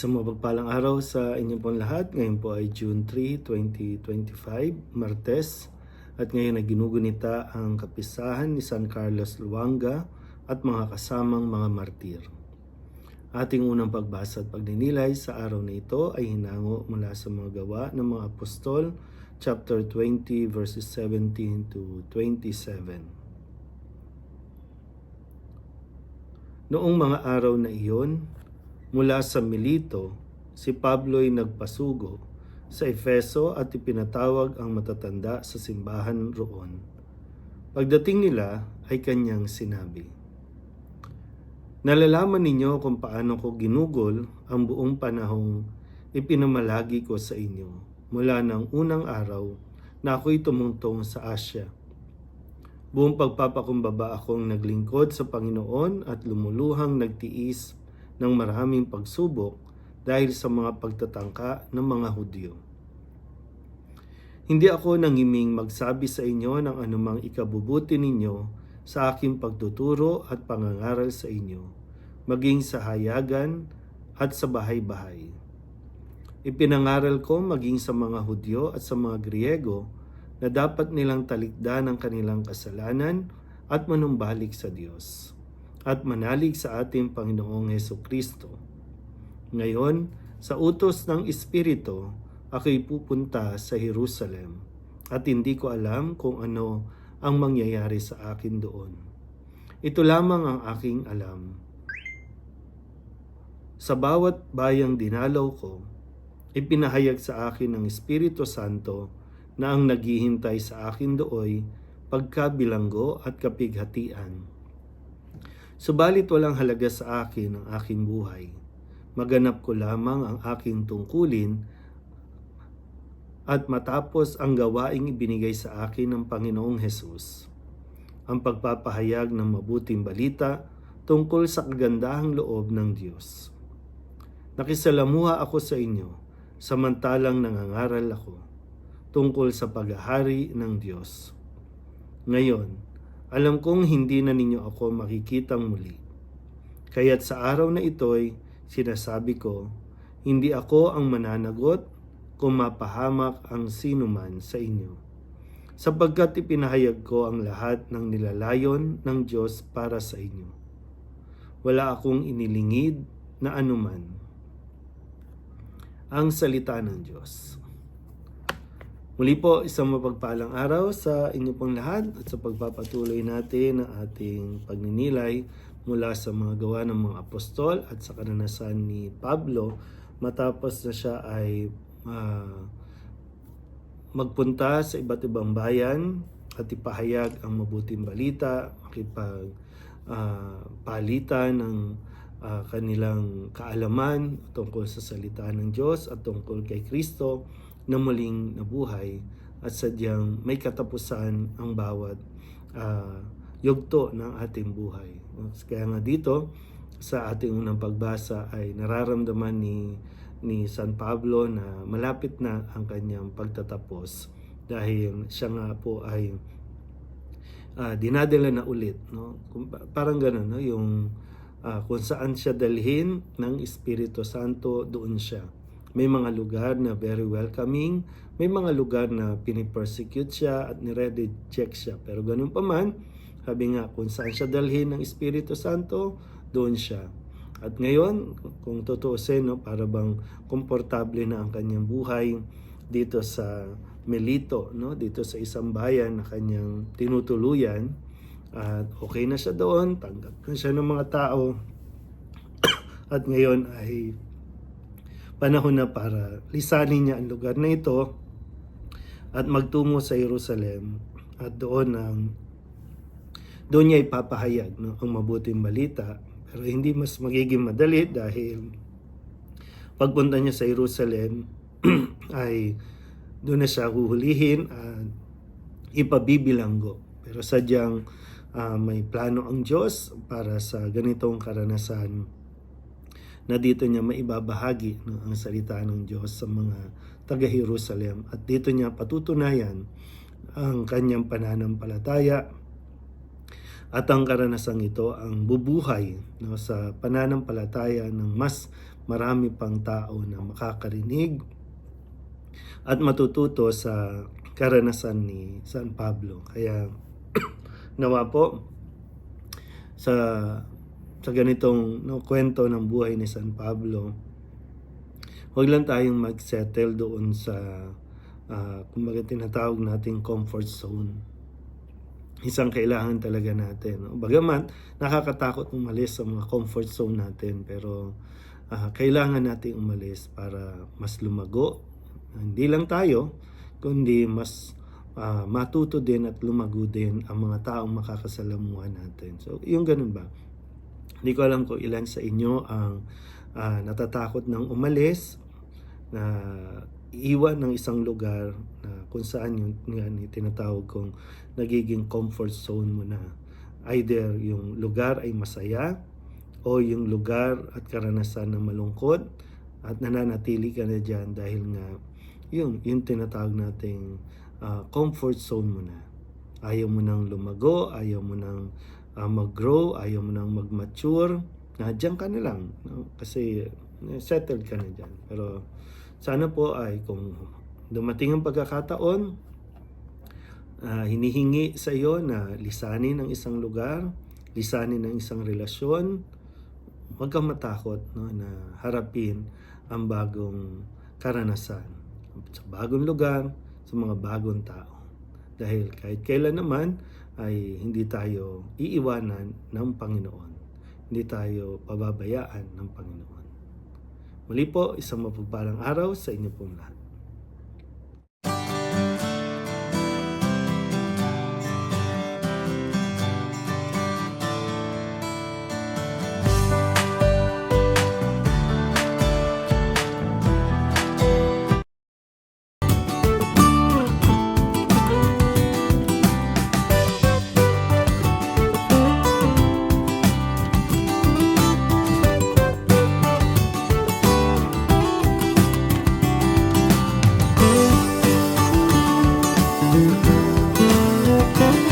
Isang mapagpalang araw sa inyo pong lahat. Ngayon po ay June 3, 2025, Martes. At ngayon ay ginugunita ang kapisahan ni San Carlos Luanga at mga kasamang mga martir. Ating unang pagbasa at pagninilay sa araw na ito ay hinango mula sa mga gawa ng mga apostol, chapter 20, verses 17 to 27. Noong mga araw na iyon, mula sa Milito, si Pablo'y nagpasugo sa Efeso at ipinatawag ang matatanda sa simbahan roon. Pagdating nila ay kanyang sinabi, Nalalaman ninyo kung paano ko ginugol ang buong panahong ipinamalagi ko sa inyo mula ng unang araw na ako'y tumungtong sa Asya. Buong pagpapakumbaba akong naglingkod sa Panginoon at lumuluhang nagtiis ng maraming pagsubok dahil sa mga pagtatangka ng mga Hudyo. Hindi ako nangiming magsabi sa inyo ng anumang ikabubuti ninyo sa aking pagtuturo at pangangaral sa inyo, maging sa hayagan at sa bahay-bahay. Ipinangaral ko maging sa mga Hudyo at sa mga Griego na dapat nilang talikdan ang kanilang kasalanan at manumbalik sa Diyos at manalig sa ating Panginoong Heso Kristo. Ngayon, sa utos ng Espiritu, ako'y pupunta sa Jerusalem at hindi ko alam kung ano ang mangyayari sa akin doon. Ito lamang ang aking alam. Sa bawat bayang dinalaw ko, ipinahayag sa akin ng Espiritu Santo na ang naghihintay sa akin dooy pagkabilanggo at kapighatian. Subalit walang halaga sa akin ang aking buhay. Maganap ko lamang ang aking tungkulin at matapos ang gawaing ibinigay sa akin ng Panginoong Hesus. Ang pagpapahayag ng mabuting balita tungkol sa kagandahang loob ng Diyos. Nakisalamuha ako sa inyo, samantalang nangangaral ako, tungkol sa paghahari ng Diyos. Ngayon, alam kong hindi na ninyo ako makikitang muli. Kaya't sa araw na ito'y sinasabi ko, hindi ako ang mananagot kung mapahamak ang sinuman sa inyo. Sapagkat ipinahayag ko ang lahat ng nilalayon ng Diyos para sa inyo. Wala akong inilingid na anuman. Ang salita ng Diyos. Muli po, isang mapagpalang araw sa inyo pong lahat at sa pagpapatuloy natin ng ating pagninilay mula sa mga gawa ng mga apostol at sa karanasan ni Pablo. Matapos na siya ay uh, magpunta sa iba't ibang bayan at ipahayag ang mabuting balita, makipag uh, ng uh, kanilang kaalaman tungkol sa salita ng Diyos at tungkol kay Kristo na muling nabuhay at sadyang may katapusan ang bawat uh, yugto ng ating buhay. Kaya nga dito sa ating unang pagbasa ay nararamdaman ni ni San Pablo na malapit na ang kanyang pagtatapos. Dahil siya nga po ay uh, dinadala na ulit no? Parang gano'n no? Yung uh, kung saan siya dalhin ng Espiritu Santo doon siya may mga lugar na very welcoming may mga lugar na pinipersecute siya at nire-reject siya pero ganun pa man sabi nga kung saan siya dalhin ng Espiritu Santo doon siya at ngayon, kung tutuusin, no, para bang komportable na ang kanyang buhay dito sa Melito, no, dito sa isang bayan na kanyang tinutuluyan. At okay na siya doon, tanggap na siya ng mga tao. At ngayon ay panahon na para lisanin niya ang lugar na ito at magtungo sa Jerusalem. At doon ang doon niya ipapahayag no, ang mabuting balita. Pero hindi mas magiging madali dahil pagpunta niya sa Jerusalem ay doon na siya huhulihin at ipabibilanggo. Pero sadyang uh, may plano ang Diyos para sa ganitong karanasan na dito niya maibabahagi no, ang salita ng Diyos sa mga taga-Jerusalem at dito niya patutunayan ang kanyang pananampalataya at ang karanasang ito ang bubuhay no, sa pananampalataya ng mas marami pang tao na makakarinig at matututo sa karanasan ni San Pablo. Kaya nawa po sa sa ganitong no, kwento ng buhay ni San Pablo, huwag lang tayong mag-settle doon sa uh, kumbaga tinatawag nating comfort zone. Isang kailangan talaga natin. No? Bagaman, nakakatakot umalis sa mga comfort zone natin, pero uh, kailangan nating umalis para mas lumago. Hindi lang tayo, kundi mas uh, matuto din at lumago din ang mga taong makakasalamuhan natin. So, yung ganun ba? Hindi ko alam kung ilan sa inyo ang uh, natatakot ng umalis, na iwan ng isang lugar na kung saan yung ni tinatawag kong nagiging comfort zone mo na. Either yung lugar ay masaya o yung lugar at karanasan na malungkot at nananatili ka na dyan dahil nga yung, yung tinatawag nating uh, comfort zone mo na. Ayaw mo nang lumago, ayaw mo nang uh, mag-grow, ayaw mo nang mag-mature, na dyan ka na lang. No? Kasi eh, settled ka na dyan. Pero sana po ay kung dumating ang pagkakataon, uh, hinihingi sa iyo na lisanin ang isang lugar, lisanin ang isang relasyon, huwag kang matakot no, na harapin ang bagong karanasan sa bagong lugar, sa mga bagong tao. Dahil kahit kailan naman ay hindi tayo iiwanan ng Panginoon. Hindi tayo pababayaan ng Panginoon. Muli po, isang mapagpalang araw sa inyo pong lahat.